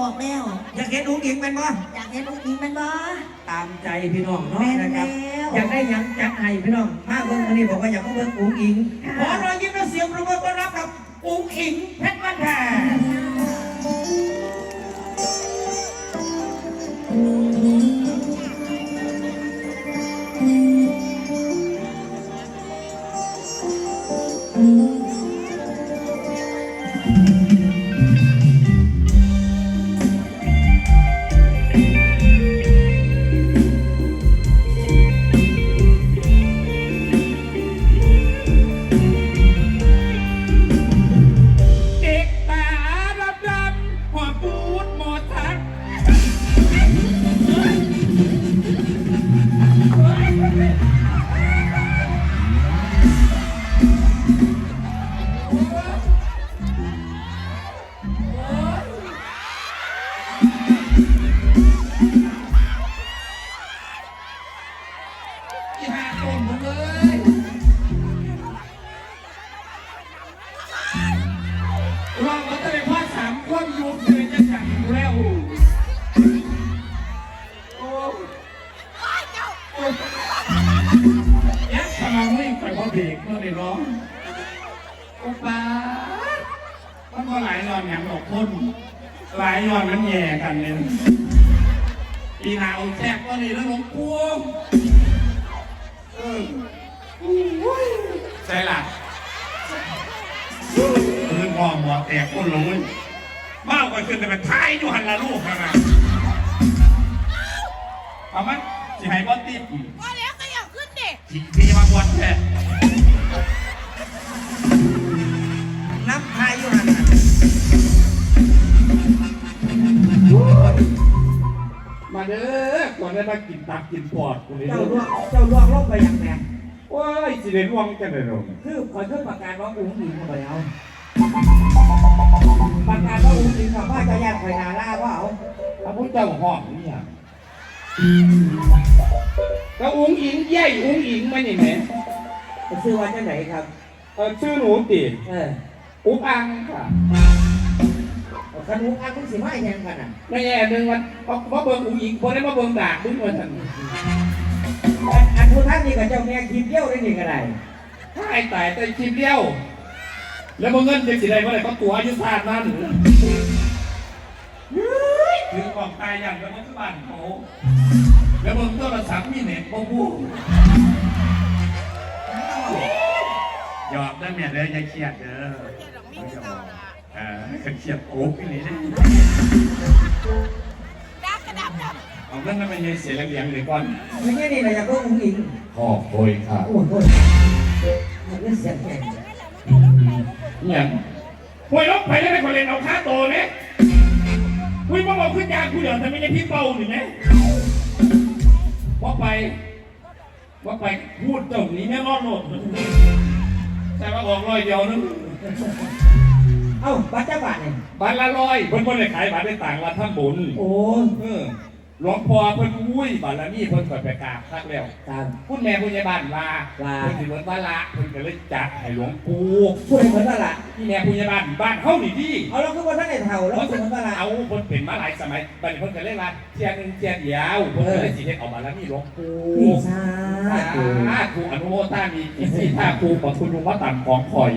ออกแล้ว อยากเห็นอุ้งอิงแมันบ่อยากเห็นอุ้งอิงแมันบ่ตามใจพี่น้องเนาะแม่นนะครับแล้วอยากได้หยังจัดให้พี่น้องมาเบิ่งอันนี้บอกว่าอยากมาเบิ่งอุ้งอิงค่ะขอรอยยิ้มและเสียงประเมินต้อนรับกับอุ้งอิงเพชรบ้านแพง แตกก้นลงเลยบ้าไปขึ้นแต่เป็นท้ายอยู่หันละลูกนะเอามันสิให้บอลตีอีกว่าแล้วก็อยากขึ้นเด็กทีพี่มาบอลแท้นับทายอยู่หันน่ะมาเด้อก่อนได้มากินตับกินปอดกูเลยเจ้าลวกเจ้าลวกลงไปอย่างแน่ว้ายสิเด่นว่างกันเลยหรอคือขอขึ้นประกาศว่าอุ้งอิงเข้าไปเอา ประกาศว่าอุ้งอิงกับว่าจะยัดไปนาล่าว่าเอาพระพุทธเจ้าห้องเนี่ยแล้วอุ้งอิงเย่ยอุ้งอิงมันยังไงซื้อว่าจะไหนครับ เออชื่อหนูติเอออุ้งอังค่ะขนุนอันมึงสิมาแข่งกันอะไม่แย่หนึ่งวันเพราะเพราะเบิ่งอุ้งอิงพอได้มาเบิ่งดากมึงมาทันอันอันผู้ท่านนี่กับเจ้าแม่คิมเยี่ยวได้นี่ก็ได้ถ้าไอ้ตายแต่คลิปเดียว แล้วมึงเงินจะสิได้เมื่อไหร่ก็ตัวอายุศาสตร์นั่นถือกล่องตายอย่างแล้วมันก็บ้านเขาแล้วมึงก็ระสังมีเน็ตบ่บูหยอกได้เมียเด้ออย่าเครียดเด้อเออขันเครียดโอ๊กนี่นี่ดักกระดับดับเอาเงินนั้นไปยังเสียเลี้ยงเลยก่อนไม่ใช่นี่เราอยากรู้อุ้งอิงขอบโอยค่ะโอ้โหมันเรื่องเสียงแข่ง เนี่ยห่วยลบไปแล้วให้คนเล่นเอาค่าโตเนี่ยคุยมาบอกขึ้นยาคุยเดี๋ยวทำไมยังพี่เป่าหรือไงว่าไปว่าไปพูดเจ้านี้แม่รอดโลดแต่ว่าออกร้อยเดียวนึงเอ้าบัตรเจ้าบาทเนี่ยบาทละร้อยเพิ่นเพิ่นเลยขายบาทได้ต่างละท่านบุญโอ้เออ หลวงพ่อเพิ่นอุ้ยบาทละนี่เพิ่นก่อนไปกราบคักแล้วตามคุณแม่คุณยายบ้านลาลาเพิ่นสิเพิ่นว่าละเพิ่นก็เลยจัดให้หลวงปู่พูดให้เหมือนว่าละพี่แม่คุณยายบ้านบ้านเฮานี่ดีเอาเราคือว่าท่านในเท่าแล้วเพราะพูดเหมือนว่าละ เอาเพิ่นเป็นมาหลายสมัยบัดนี้เพิ่นก็เลยว่าเทียนหนึงเทียนเดียวเพิ่นก็เลยสิเฮ็ดเอาบาทละนี่หลวงปู่พี่ชาสาธุธุอนุโมทนามีกิจที่ท่าครูของคุณลุงวัดต่ำของข่อย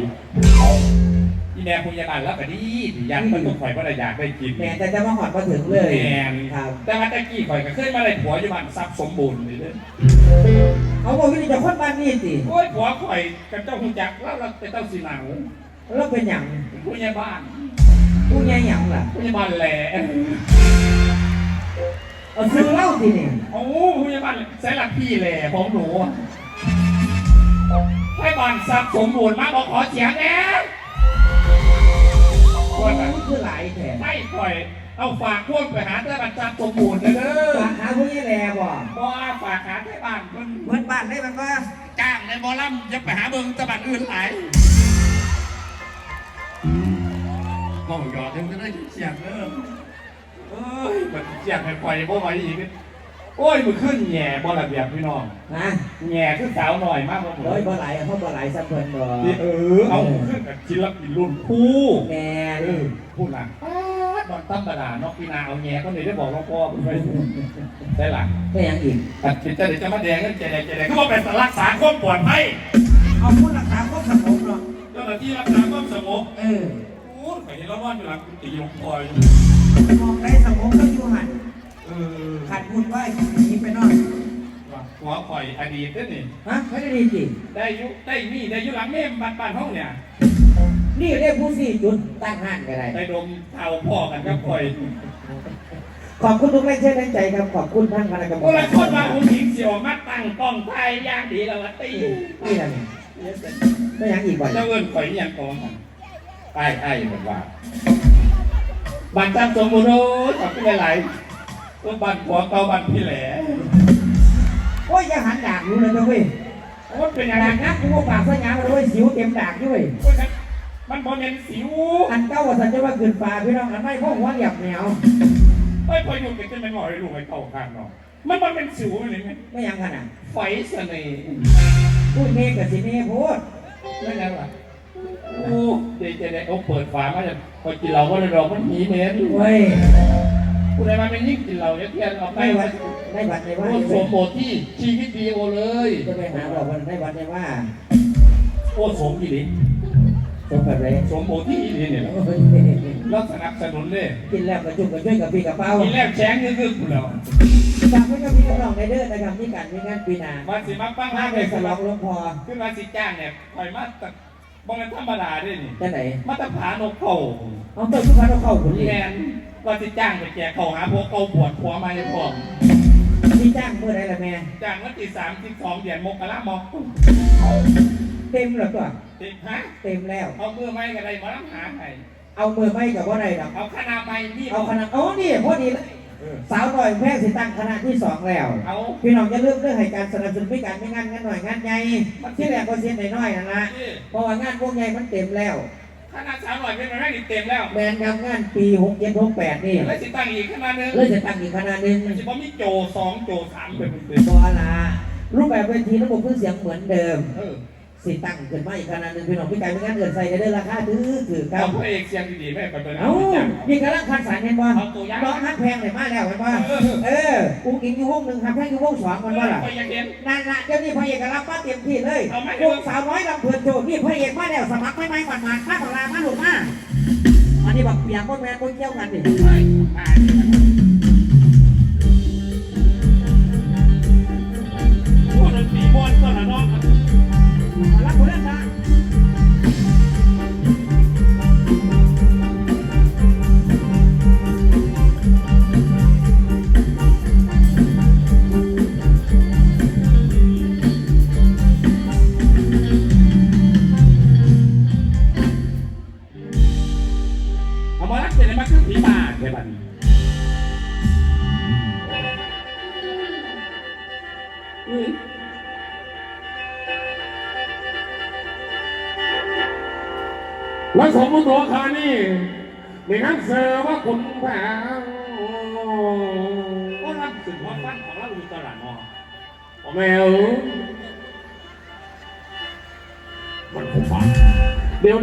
พี่แม่คุณยายบ้านแล้วก็ดีดียันมันต้องข่อยบ่ได้อยากได้กินแม่แต่จะมาหอดมาถึงเลยแม่นครับแต่ว่าตะกี้ข่อยก็เคยมาได้ผัวอยู่บ้านทรัพย์สมบูรณ์นี่เด้อเขาบอกว่าจะคนบ้านนี่สิโอ้ยผัวข่อยกับเจ้าหุ่นจักรแล้วเราเป็นเจ้าสีหนังแล้วเป็นอย่างผู้ใหญ่บ้านผู้ใหญ่หยังล่ะผู้ใหญ่บ้านแหล่เอาซื้อเหล้าสิเนี่ยโอ้ผู้ใหญ่บ้านใส่หลักพี่แหล่ของหนูอะให้บ้านทรัพย์สมบูรณ์มาบอกขอเสียงแน่โอ้ยคือหลายแถมให้ข่อย เอาฝากพวกไปหาแต่บ้านทรัพย์สมบูรณ์เด้อฝากหาผู้ใหญ่แลบ่บ่ฝากหาที่บ้านเพิ่นเหมือนบ้านได้มันว่าจ้างในบอลลัมอย่าไปหาเบิ่งตะบันอื่นหลายก็หยอดยังจะได้เสียงเด้อเอ้ยมันเสียงให้ปล่อยบ่ไหวอีก โอ้ยมันขึ้นแหย่บ่ระเบียบพี่น้องนะแหย่ขึ้นสาวหน่อยมากกว่าผมโอ้ยบ่หลายเขาบ่หลายสักเพิ่นบ่นี่เออเอาขึ้นกับศิลปินรุ่นคู่แม่เออพูดละบอลตั้มกระดาษนอกปีนาเอาแง่ก็เลยได้บอกหลวงพ่อไปได้หลังก็ยังอีกตัดสินใจเดี๋ยวจะมาแดงกันเจแดงเจแดงก็ว่าเป็นรักษาความปลอดภัยเอาผู้รักษาความสงบเนาะเจ้าหน้าที่รักษาความสงบเออโอ้ยไปเห็นแล้วว่าอยู่หลังกุฏิหลวงพ่ออยู่มองได้สงบก็อยู่หัน เออขัดบุญไหว้หนีไปนอนหัวข่อยอดีตนี่ ฮะไม่ได้ดีจริงได้อยุได้มีได้อยุหลังเมมบ้านบ้านห้องเนี่ย นี่เรียกผู้สี่จุดตั้งห้านก็ได้ได้ดมเท้าพ่อกันครับข่อยขอบคุณทุกแรงเชื่อแรงใจครับขอบคุณท่านคณะกรรมคนกาละรคนว่าอุ้งหิงเสียวมาตั้งกล้องไทยย่างดีแล้วละตีนี่แหละนี่ไม่ยังอีกบ่อยเจ้าเอิญข่อยอหย่างกองกันไอ้ไอ้เหมือนว่าบัตรจำสมบูรณ์ขอบคุณหลายๆ ตัวบัตรหัวเก่าบัตรพี่แหล่โอ้ยอย่าหันดากอยู่เลยนะเว้ยมันเป็นยังไงดากนักกูว่าปากสัญญาเลยเว้ยสิวเต็มดากด้วยมันบอลเนสิวอันเก้าว่าสัญญาว่าขึ้นฟ้าพี่น้องอันไม่พ่อหัวเหยียบแนวไม่พออยู่กันจะเป็นหมอให้ลูกให้เก่าข้างเนาะมันมันเป็นสิวเลยไหมไม่ยังขนาดไฟเสน่ห์พูดเมฆกับสิเมฆพูดไม่แล้วล่ะโอ้เดี๋ยวจะได้เอาเปิดฝามาจะพอกินเราก็เลยเรามันหีเมนเว้ย ผู้ใดมาเป็นยิ่งกินเราเนี่ยเพี้ยนเอาไปได้วัวัดดได้วัดในว่าโอ้สมโมที่ชีวิตดีโอเลย จะไปหาบอกวันได้วัดในว่าโอ้สมอีหลีสมแบบไรสมโมที่อีหลีเนี่ยโอ้ยรักสนับสนุนเลยกินแล้วกระจุกกระช่วยกับพี่กับเป้ามีแลกแช้งนึกๆกูแล้วฝากไว้กับพี่กับน้องในเด้อนะครับที่การมีงานปีหน้ามาสิมาปั้งมามาไปเลยสลองหลวงพ่อขึ้นมาสิจ้างเนี่ยคอยมาตัดบางธรรมดาด้วยนี่จะไหนมาตรผานกเขาเอาต้นทุกพันเอาเข้าขุนแมเลยน ว่าสิจ้างไปแจกเขาหาพวกเขาบวชผัวมาให้พร้อมที่จ้างเมื่อไรล่ะแม่ จ้างวันที่สามที่สองเดือนมกราหมอกเต็มแล้วตัวติดฮะเต็มแล้ว เอามือไม้กันได้มาล้ำหาให้เอามือไม่กับว่าไรดอกเอาคณะไม้นี่เอาคณะโอ้นี่พอดีเลยเออสาวหน่อยแพร่สิตั้งคณะที่สองแล้วเอาพี่น้องจะเลือกเรื่องให้การสนับสนุนไม่การไม่งานงานหน่อยงานใหญ่ที่แรกก็เสียน้อยๆนั่นละที่เพราะว่างานพวกใหญ่มันเต็มแล้ว คณะสาวหน่อยเป็นแม่นี่เต็มแล้วแมนทำงานปีหกเจ็ดหกแปดนี่แล้วสิตั้งอีกคณะหนึงเลยจะตั้งอีกคณะหนึ่งมันจะบ่มีโจสองโจสามเป็นเป็นพอละรูปแบบเวทีระบบเครื่องเสียงเหมือนเดิมเออ สิตั้งขึ้นมาอีกคณะหนึ่งพี่น้องพี่ไก่ไม่งั้นเกิดใส่กันได้ราคาถือถือครัเอาบพระเอกเสียงดีๆแม่ไปเป็นเอ้านี่กำลังคัดสารเห็นบ่เอาตัวอย่างร้องฮักแพงเลยมาแล้วเห็นบ่เออเออกูกินอยู่วงหนึ่งฮักแพงอยู่วงสองมันว่าล่ะไปยังเห็นนั่นละเจ้านี่พระเอกรับมาเต็มที่เลยเอาไหมวงสาวน้อยลำเพลินโชว์นี่พระเอกมาแล้วสมัครไม่ไม่ก่อนมาข้าของลามาหลุดมาอันนี้บักเปียกคนแม่คนเที่ยวกันดิเฮ้ยตายโอ้ดนตรีบอลก็ละเนาะมา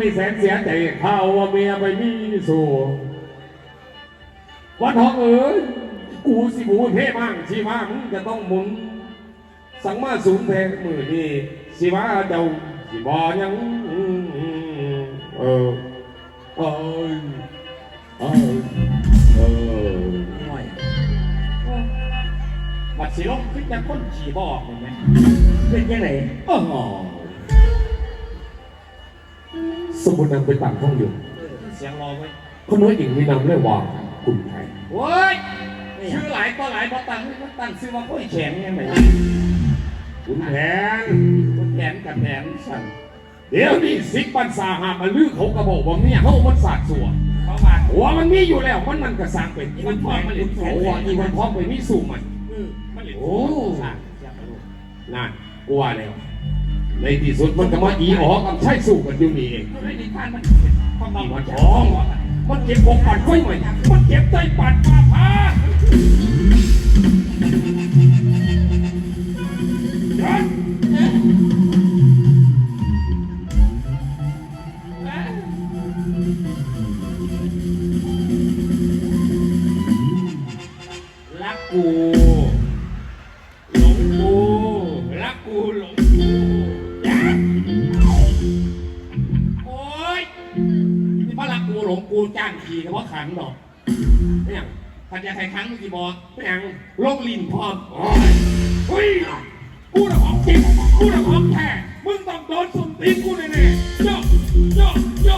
นี้แสนเสียใจข่าวว่าเมียไปมีสู่วันทองเอ๋ยกูสิบูเท่มั่งชีว่ามึงจะต้องหมุน สังมาสูงแพงมือนี่สิว่าเจ้าสิบอยังเออเออเออเออหน่อยบัดสิลงขึ้นจะคนขี่บอกเห็นไหมเป็นยังไงอ๋อ สมบูรณ์นางไปต่างห้องอยู่เสียงรอไว้คนน้อยหญิงมีนามเรียกว่าคุณไทยโว้ยชื่อหลายก็หลายพอตั้งมันตั้งชื่อว่าก้อยแขนยังไงคุณแผนแขนกับแขนสั่นเดี๋ยวนี้สิกปันสาหามาลือเขากระบอกว่าเนี่ยเขามันสาดสัวเขามาหัวมันมีอยู่แล้วมันมันกระสร้างเป็นคุณแผนคุณเขาว่าอีวันพร้อมไปมีสู่มันอืมมันเหลือโอ้สั่นอยากรู้นั่นกลัวแล้ว ในที่สุดมันก็มาอีอ๋อกับใช่สู่กันอยู่นี่เองก็เลยนิทานมันความอีเบาวันขท้อองงมันเจ็บปกปัดก้อยใหม่มันเจ็บใจปัดมาพา พันยาไทยครั้งกี้บอกไม่งโลกลินพร้อมโอ้ยเฮ้ยกูนะของจริงกูนะของแท้มึงต้องโดนสุ่มตีนกูแน่ๆโยโยโย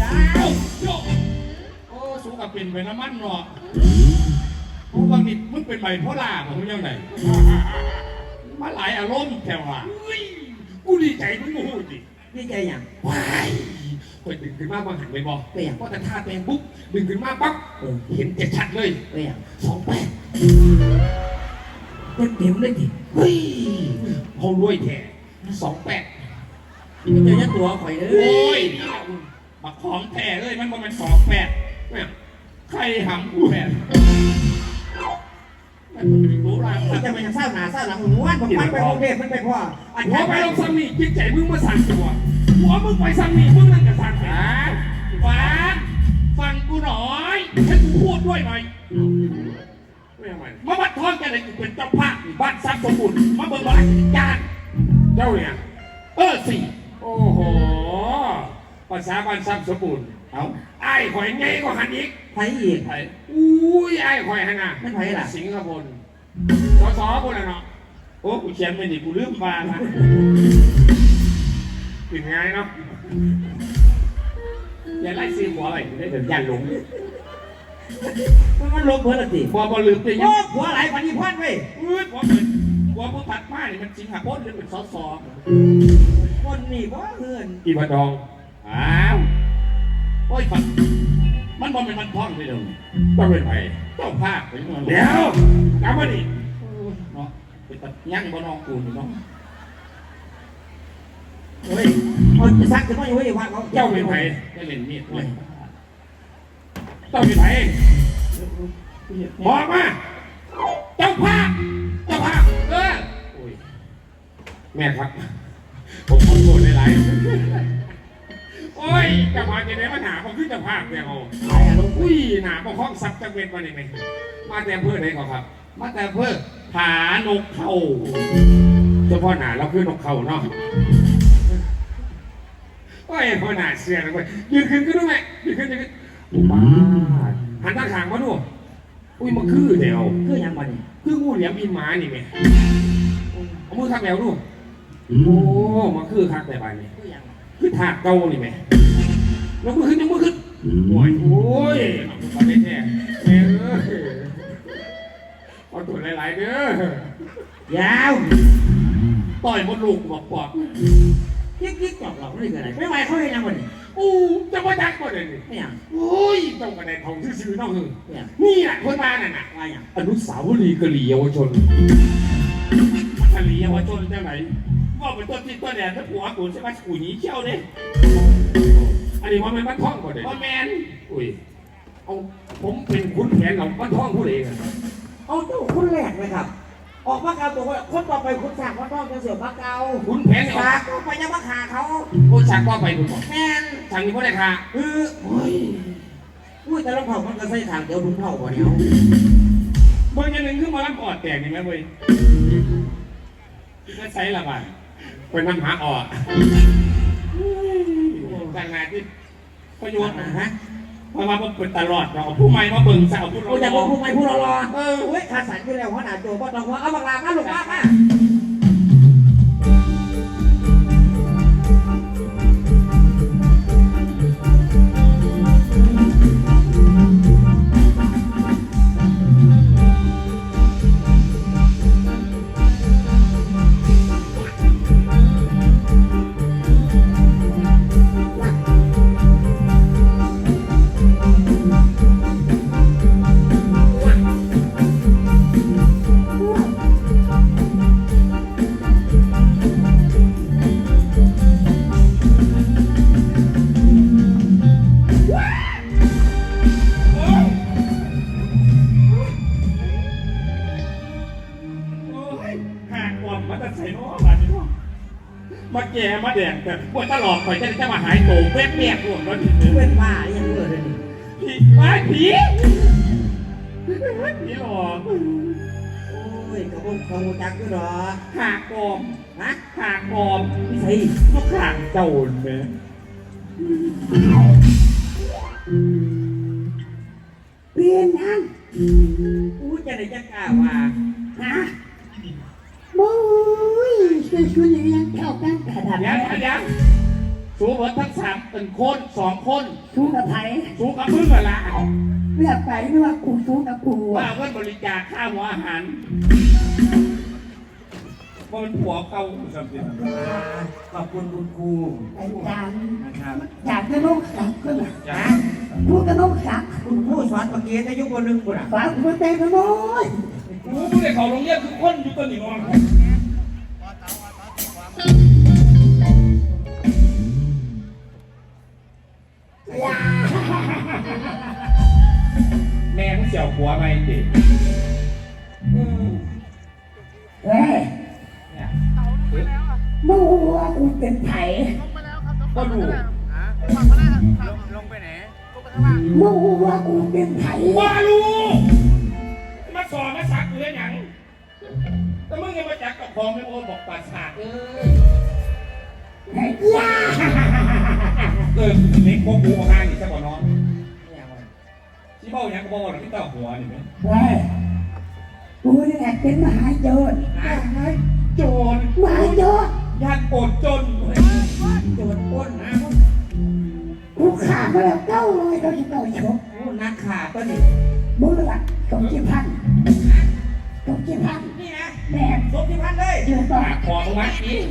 ยาโยวโยโอ้สูงกับเป็นไปน้ำมันหรอกกูบางทีมึงเป็นไบโพล่าของมึงยังไงมาหลายอารมณ์แถวอะเฮ้ยกูดีใจมึงโอ้โหดิ นี่ใจอย่าง ว้ายคอยดึงขึ้นมาบางหันไปบอกเปลี่ยนว่าแต่ท่าแปลงปุ๊บดึงขึ้นมาปั๊บเออเห็นเจ็ดชัดเลยเปลี่ยนสองแปดเต็มเต็มเลยดิเฮ้ยเขารวยแท้สองแปดไม่เจอยัดตัวข่อยเลโอ้ยยมาของแท้เลยมันบ่แมันสองแปดเนี่ยใครหำกูแปดมัน รู้ละมันจะมันยังเศร้าหนาเศร้าหลังหัวมันไปกรุงเทพมันไปพ่ออันหัวนี้ไปลงสังนี่จิตใจมึงมาสั่นตัวหัวมึงไปสังนี่มึงนั่นก็สั่นอะฟังฟังกูหน่อยให้กูพูดด้วยหน่อยไม่ทำไมมาบัดทอนกันเลยกูเป็นเจ้าภาพบ้านทรัพย์สมบูรณ์มาเบิ่งบริจาคเจ้าเนี่ยเออสี่โอ้โหภาษาบ้านทรัพย์สมบูรณ์เอาไอ้ข่อยไงก็หันอีกไผอีกไอ้อุ้ ยไอ้ข่อยหันอะไม่ไผล่ะ สิงคโปร์สอสอพวกนั้นเนาะ โอ้กูเขียนไม่ดีกูลืมฟังนะเป็นไงเนาะอย่าไล่ซีหัวอะไรได้เดี๋ยวยันหลงมันมันลบเพิ่นละติบัวบอลืมไปยัโอ้งหัวไหลพันยี่พันเว้ยเอ้ยบัวเป็นบัวผู้ผัดผ้านี่มันจริงหักโคตรหรือเป็นซอสซอคนนี่บ่เฮือนอีบัดดอง อ้าว โอ้ยฝัน มันบอเป็นมันท่องไปเลยต้องเป็นไผ่ต้องภาคไปเมืองเดี๋ยวกลับมาดิเนาะเป็นตัดยั่งบ่น้องกูนี่เนาะเฮ้ยมันจะซักจะไม่อยู่เว้ยว่าเขาเจ้าเป็นไผ่จะเล่นมีดด้วยเจ้าเป็นไผ่บอกมาเจ้าภาพเจ้าภาพเออโอ้ยแม่ครับ ผมขอโทษหลายๆ โอ้ยเจะมาจะได้มาหาผมขึ้นเจ้าภาพเนี่ยโอ้หายอารมณ์อุ้ยหนาบอกห้องซับจังเวทมาเนี่ยไหมมาแต่อำเพื่อไหนก่อนครับมาแต่อำเพื่อหานกเขาเฉพาะหนาเราคือนกเขาเนาะโอ้ยพอหนาเสียเลยเว้ยยืนขึ้นขึ้นด้วยไหมยืนขึ้นยืนขึ้นบ้าหันทางขางมาดูอุ้ยมันคือเดี๋ยวคือหยังบ่นี่คืองูเหลี่ยมบินหมานี่ไงเอามือทักแมวดูโอ้มันคือคักแต่บานนี่ คือหยังคือถากเก่านี่ไหมยกมือขึ้นยกมือขึ้นโอ้ยโอ้ยตอนนี้แท้แม่เอ้ยเอาตัวหลายๆเด้อยาวต่อยมดลูกบอกปอกยิกยิกจอบหลอกนี่คืออะไรไม่ไหวเขาเฮ็ดหยังบ่นี่อู้จะมาดักก่อนเลยนี่ไม่หยังโอ้ยต้องกระเด็นของซื่อๆน้องหึงไม่หยังนี่แหละคนมาน่ะน่ะว่าหยังอนุสาวรีย์กะหรี่เยาวชนกะหรี่เยาวชนจังไหน ว่าเป็นตัวที่ตัวแดนถ้าผัวกูใช่ไหมกูหนีเที่ยวเด้อันนี้ว่ามันบ้านท่องก่อนเด้ว่าแมนอุ้ยเอาผมเป็นขุนแผนของบ้านท่องผู้เองอะเอาเจ้าคนแรกเลยครับ ออกมาเกาตัวว่าคนต่อไปคุณสากว่าต้องจะเสียมาเกาขุนแผนสาสากก็ไปยังมาขาเขาโอ้ฉากก็ไปคุณบอกแม่นทางนี้พ่อได้ค่ะคือโอ้ยอุ้ยแต่ละเผ่ามันก็ใส่ขางเดียวถุงเผ่าบ่เดียวเบอร์ยังหนึ่งขึ้นมาแล้วออดแตกนี่ไหมเว้ยก็ใช้ละบาท เป็นปัญหาออกต่างงานที่ประโยชน์นะฮะเพราะว่าผมเป็นตลอดเราผู้ใหม่มาเบิ่งสาวผู้รกูจะบอกอพูดไม่ผู้รอรอเออเฮ้ยขาดสันอยู่แล้วหัวหน้าโจบ่ต้องหัวเอาบักลามาลูกมามา ต่ปวดตลอดไปจะจะมาหายโตแป๊บแป๊บรวมแล้วทีนึงเป็นบ้ายังเกิดเลยนี่ผีว้าผีผีหลอกลูกเขาจักอยู่หรอหากอมฮะหากอมพี่ใส่ลูกขางเจ้าแม่เปลี่ยนงานอู้จะได้จะกล้าว่าฮะบุ้ยช่วยช่วยยังเข้ากันกระดาษเดี๋ยวเดี๋ยว สูเบิดทั้งสามเป็นคนสองคนสู้กับไผสูกับมึงเหรอล่ะเลือกไปไม่ว่ากูสู้กับกูว่าเงินบริจาคค่าหัวอาหารว่ามันผัวเขาสำเร็จขอบคุณคุณครูไอ้จานนะครับจานก็น้องสักก็นะจ้ากูก็น้องสักคุณครูสอนเมื่อกี้จะยุคคนหนึ่งคนอะฝากกูเต้นกันน้อยกูไม่ได้เขาโรงเรียนทุกคนอยู่ตัวนี้นอน เสี่ยวผัวไหมติเฮ้ยเนี่ยมึงว่ากูเป็นไผก็ดูมึงว่ากูเป็นไผว่าลูกมาสอนมาสักเรื่องหยังแต่มึงยังมาจักกับของไม่โอนบอกปราสาทเออไอ้ยาเกิดเล็กพวกกูมาข้างนี่ซะก่อนนอนที่ เบ้าหยังก็บอกว่าพี่เต้าหัวนี่ไหมเฮ้ยกูนี่แหละเป็นมหาโจรโจรมหาโจรญาติโปรดจนโจรปล้นนะกูฆ่ามาแล้วเก้าร้อยเก้าสิบเก้าชกโอ้นักขาตัวนี้มึงละสมจิพันธ์สมจิพันธ์นี่นะแม่สมที่พันเลยเจอต่อปากคอมึงมัดอีก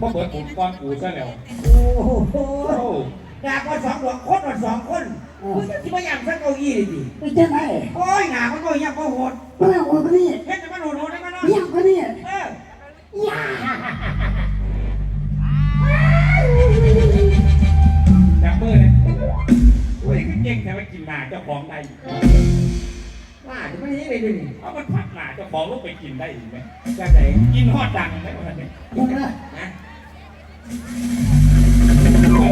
บ่เปิดผมก้อนกูซะแล้วโอ้โห โอ้ ดาก็สองดอกคนว่าสองคนมึงจะที่มาอย่างสักเก้าอี้ดิไปเจอไหนโอ้ยหนามันก็ยังก็โหดเมื่อวันนี้เฮ็ดจะมาโหดโหดได้มาเนาะเยี่ยมกว่านี้เออย่าจับมือเนี่ยโอ้ยก็เก่งแต่ว่ากินหนาเจ้าของได้ว่าจะไม่ได้เลยดิเอามันผักหนาเจ้าของลูกไปกินได้อีกไหมจากไหนกินฮอดดังไหมวันนี้เดี๋ยวนะนะ เ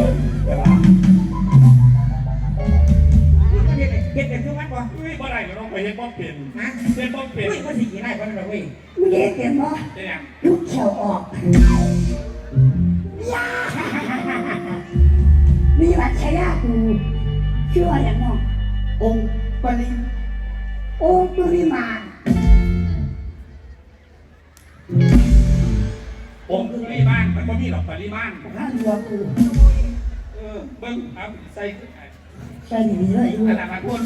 ฮ็ดเฮ็ดเป็นทุกวันบ่เฮ้ยบ่ได้ก็ต้องไปเฮ็ดบ่เป็นฮะเฮ็ดบ่เป็นเฮ้ยมันสิกี่ไร่บ่ได้เว้ยมึงเห็นเห็นบ่เป็นหยังลูกเขียวออกยามีวัชยากูชื่ออย่างน้ององค์ปริโอ้ปริมาณองค์ปริมาณมันบ่มีหรอกปริมาณท่านรัวกูเออเบิ่งเอาใส่ใส่หนีเลยขนาดมาคน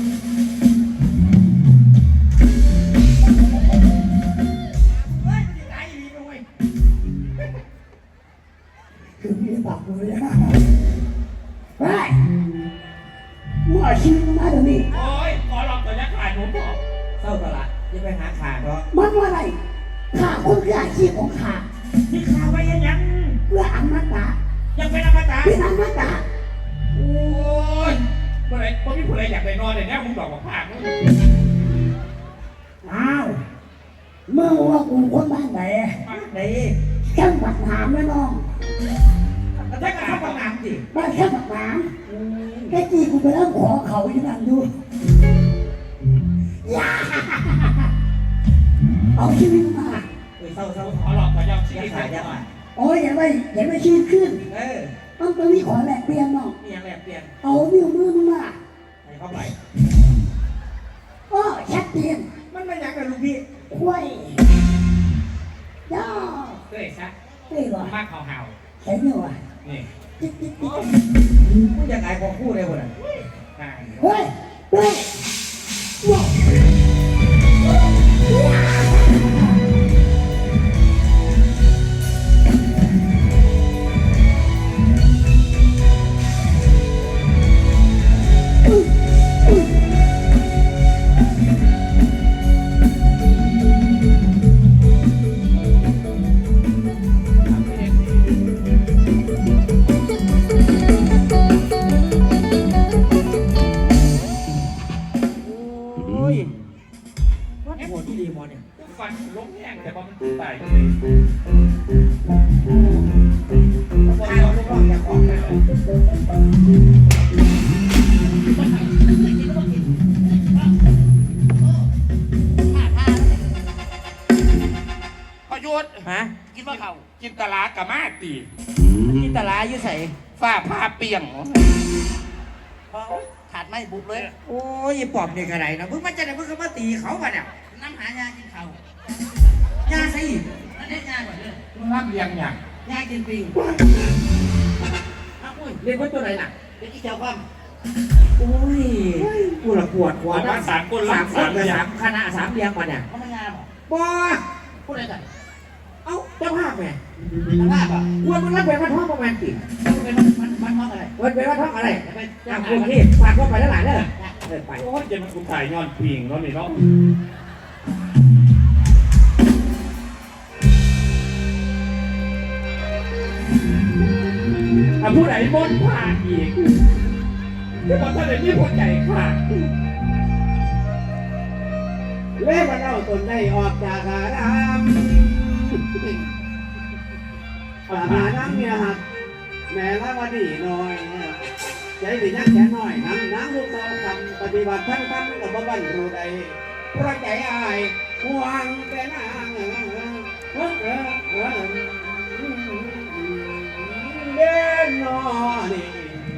คือมีปากเลยไปมึงเอาชีวิตมาเดี๋ยวนี้โอ้ยขอลองตัวยักขาดหนูบอกเศร้าตลาดจะไปหาขาดเนาะมันว่าอะไรขาคนคืออาชีพของขาที่ขาไว้ยังยังเพื่ออมตะยังเป็นอมตะเป็นอมตะ อมีผู้ใดอยากได้นอนเนี่ยแน่มึงบอกว่าภาคมึงอ้าวเมื่อว่ากูคนบ้านไหนไหนจังหวัดหนามนะน้องถ้ากับข้าวหนามสิบ้านแค่หวัดหนามแค่จีกูไปเริ่มขอเขาอยู่นั่นดูย่าเอาชีวิตมาเออเศร้าเศร้าขอหลอกขอยอมชียัวิงตขาดยังหน่ขาอยดโอ้ยอย่าไปอย่าไปชีวิตขึ้น เออต้องตรงนี้ขอแลกเปลี่ยนน้องนี่ยังแลกเปลี่ยน เอานิ้วมือมึงมาให้ เข้าไป โอ้ชัดเจนมันไม่ยังกับลูกพี่ควายย่าเฮ้ยซะเฮ้ยว่ะมากเขาเห่าใช่เนี่ยว่ะนี่จิ๊กจิ๊กจิ๊กมึงจะขายของคู่เลยวะน่ะห่างเฮ้ยเฮ้ย จินตลากับมาตีที่ตลาดอยู่ใส่ฝ้าผ้าเปียงขาดไม่บุบเลย โอ้ยไอ้ปอบนี่กระไรนะมึงมันจะไหนมึงก็มาตีเขาปะเนี่ยน้ำหายากินเขายาสิอันนี้ยาก่อนเลยมึงรับเรียงอย่างยากินปิงอ้าวอุ้ยเรียกว่าตัวไหนน่ะเด็กที่เจ้าความโอ้ยกูละปวดหัวบอกว่าสามคนสารัมกคสานมกับอย่าสางมคณะสามเรียงปะเนี่ยเขาไม่ยาบอกบ่พูดอะไรกัน เอ้าเจ้าภาพไงสภาพอะควรมึงรับเป็นวัดท้องประมาณกี่มันเป็นมันมันมันมองอะไรวันเป็นวัดท้องอะไรไปอะจ้างโอหาเคฝากเข้าไปแล้วหลานเด้อเออไปโอ้ยเจะมันกูถ่ายย้อนพิงแล้วนี่เนาะอะผู้ใดบนผ่านอีกจะบอกท่านไหนมีคนใหญ่ค่ะเล่มันเอาตนได้ออกจากอารามอา หารน้ำเนี่ยหักแม่ละวันดีหน่อยใจดีนักแค่น้อยน้ำน้ำลูกสาวทำปฏิบัติทั้งทั้งกับบ้านรู้ใดเพราะใจอายห่วงแต่นางเออเออเออเออเด่นนอนี่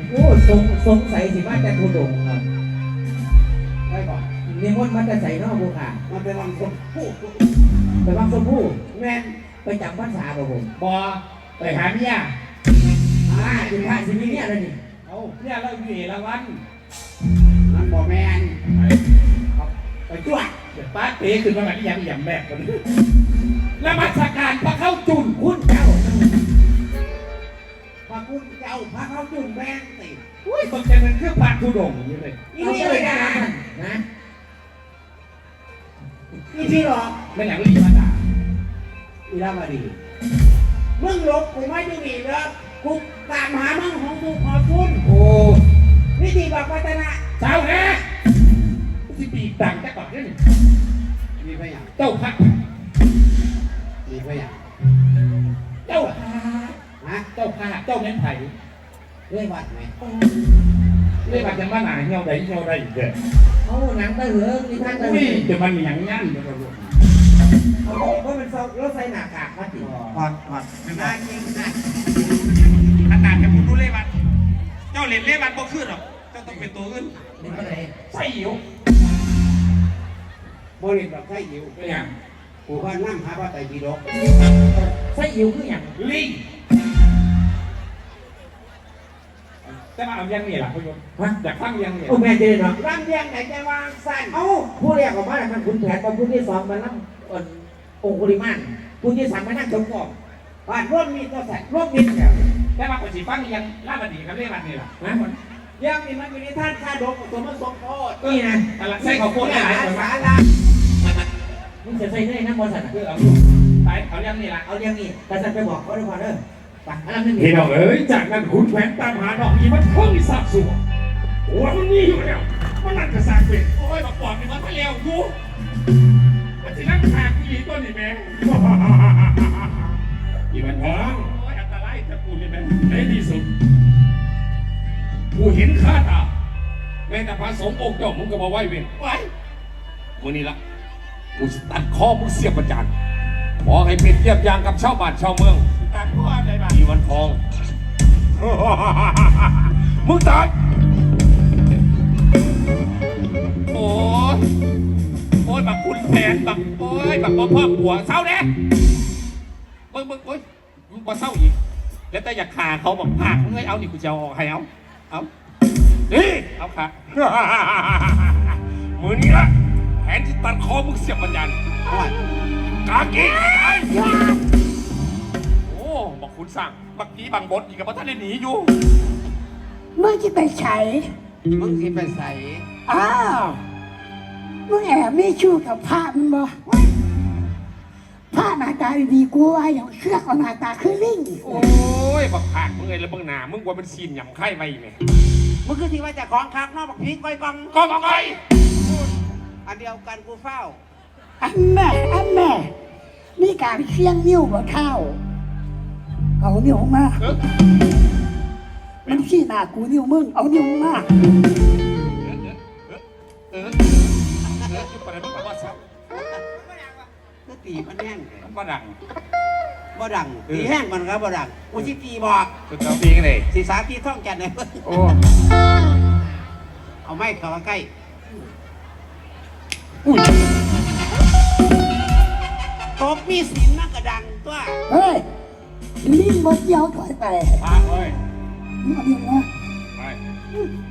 โอ้สงสงสัยสิว่าจะทุดงครับไปก่อนนิมนต์มันจะใส่นอกบุค่ะมันเป็นวันคนพูดไป บางสมพู่แม่นไปจำพรรษาบ่ผมบอไปหาเมียอ่าถึงพระสิมีเนี่ยแล้วนี่เอาเนี่ยเราอยู่เอราวันมันบอกแม่นไปจ้วดเดี๋ยวป้าเตะขึ้นมาแบบนี้ยังอย่างแบบกันแล้วมาสการพระเข้าจุนคุณเจ้าพระคุณเจ้าพระเขาจุนแม่นติอุ้ยมันจะเป็นเครื่องปากทุดงอย่างนี้เลยอีเอานี่ไปเลยได้นะนะ อีพี่หรอกไม่อยากรีบมาด่าอีลาวดีมึงหลบกูไม่ดูดีเลยกูตามหามึงของกูขอบคุณโอ้วิธีบอกวัฒนะเจ้าแน่ที่ปีกดังจะก่อนนี่มีไปอย่างเจ้าพักมีไปอย่างเจ้าฮะเจ้าข้าเจ้าเม้นไผ่เรื่องวัดไหม เรียกว่าจะมาหนาเหี่ยวใดเหี่ยวใดอีกเด้อเอาหนังตะเหลืองนี่ท่านตะเหลือุ้ยองจะมันมีอย่างงั้นจะมารู้เอาเพราะมันเราเราใส่หน้ากากมาติถอดถอดน่ากินน่าขนาดจะพูดรู้เลวันเจ้าเล่นเลวันบ่ขึ้นหรอก เจ้าต้องเป็นตัวอื่นเป็นอะไรใส่หิวบริษัทไทยหิวเป็นอย่างกูว่านั่งหาว่าแต่ยีดกใส่อิวคืออย่างลิง จะมาเอายังนี่ล่ะพ่อโยมฮะอยากฟังยังนี่โอ้แม่เจนเนาะร่างเรียงไหนจะวางสั้นเอ้าผู้แรกออกมาแล้วมันขุนแผนกับผู้ที่สองมันนั่งอ่อนองคุริมานผู้ที่สามมันนั่งจงกอกบ้านร่วมมีตัวแสนร่วมมิตรเนี่ยแต่ว่าคนสิฟังยังล่าบันดีกับเลวันนี่ล่ะนะยังมีมันมีนิทานชาดกสมสมโพธินี่นะแต่ละใส่ข้าวโพดหลายๆคนสามาระมึงจะใส่เนยนะบอสันคือเอาลูกไปเอายังนี่ล่ะเอาเรื่องนี้แต่สันไปบอกเขาด้วยก่อนเด้อ พี่น้องเอ้ยจากนั้นขุนแผนตามหาดอกอีมันท่งสาบสัวโอ้ยมันนี่อยู่แล้วมันนั่นกระสางเป็ดโอ้ยบักปอดนี่มันไปแล้วกูมันสิรักขากูอีตัวนี่แม่อีมันท้องโอ้ยอันตรายตะกูนี่แม่ในที่สุดกูเห็นข้าตาแม่แต่พระสงฆ์องค์เจ้ามึงก็มาไหว้เวรไหว้วันนี้ละกูตัดคอมึงเสียบประจานขอให้เป็นเทียบอย่างกับชาวบ้านชาวเมืองตัดข้ออะไร วันทอง มึงตาย โอ้ยโอ้ยบักคุณแผนบักโอ้ยบักพ่อพ่อผัวเศร้าแน่มึงมึงโอ้ยมึงบ่เศร้าอีก แล้วแต่อยากขาเขาบอกผากมึงเลยเอานี่กูจะเอาออกให้เอาเอานี่เอาขามือนี้ละแผนที่ตัดคอมึงเสียบประจานกากีไอ้โอ้ บอกคุณสั่งบักกี้บังบดอีกกับพ่ท่านได้หนีอยู่ มึงจะไปใช้มึงสิไปใส่อ้าว มึงแอบไม่ชู้กับพระมึงบ่พระหน้าตาดีๆกูว่าอย่างเชือกเอาหน้าตาคือลิงโอ้ยบักผากมึงไงแล้วบังหนามึงว่ามันซีนหยำไข่ไปไหมมึงคือที่ว่าจะของคักนอกบักพีกไว้กองก็บังไงอันเดียวกันกูเฝ้า อันแม่อันแม่นี่การเคียงนิ้วบ่เท่า เอานิ้วมา มันขี้หน้ากูนิ้วมึง เอานิ้วมาเออเออจุดประเด็นมันก็ว่าซับก็ตีมันแน่นมันก็ดังบ่ดังตีแห้งมันครับบ่ดังกูสิตีบอกสุดท้ายปีกันเลยสิสาตีท่องจันเนี่ยโอ้เอาไม้เข้าใกล้อุ้ยตบมีสินมันก็ดังตัวเฮ้ย ลิ้นบดเดียวถอยไปพาเอ้ยมึงเอาเดียวนะไป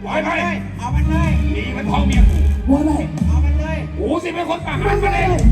ปล่อยไปเอามันเลยหนีมันท้องเมียกูบัวเลยเอามันเลยกูสิเป็นคนประหามัรนมาเลเลยย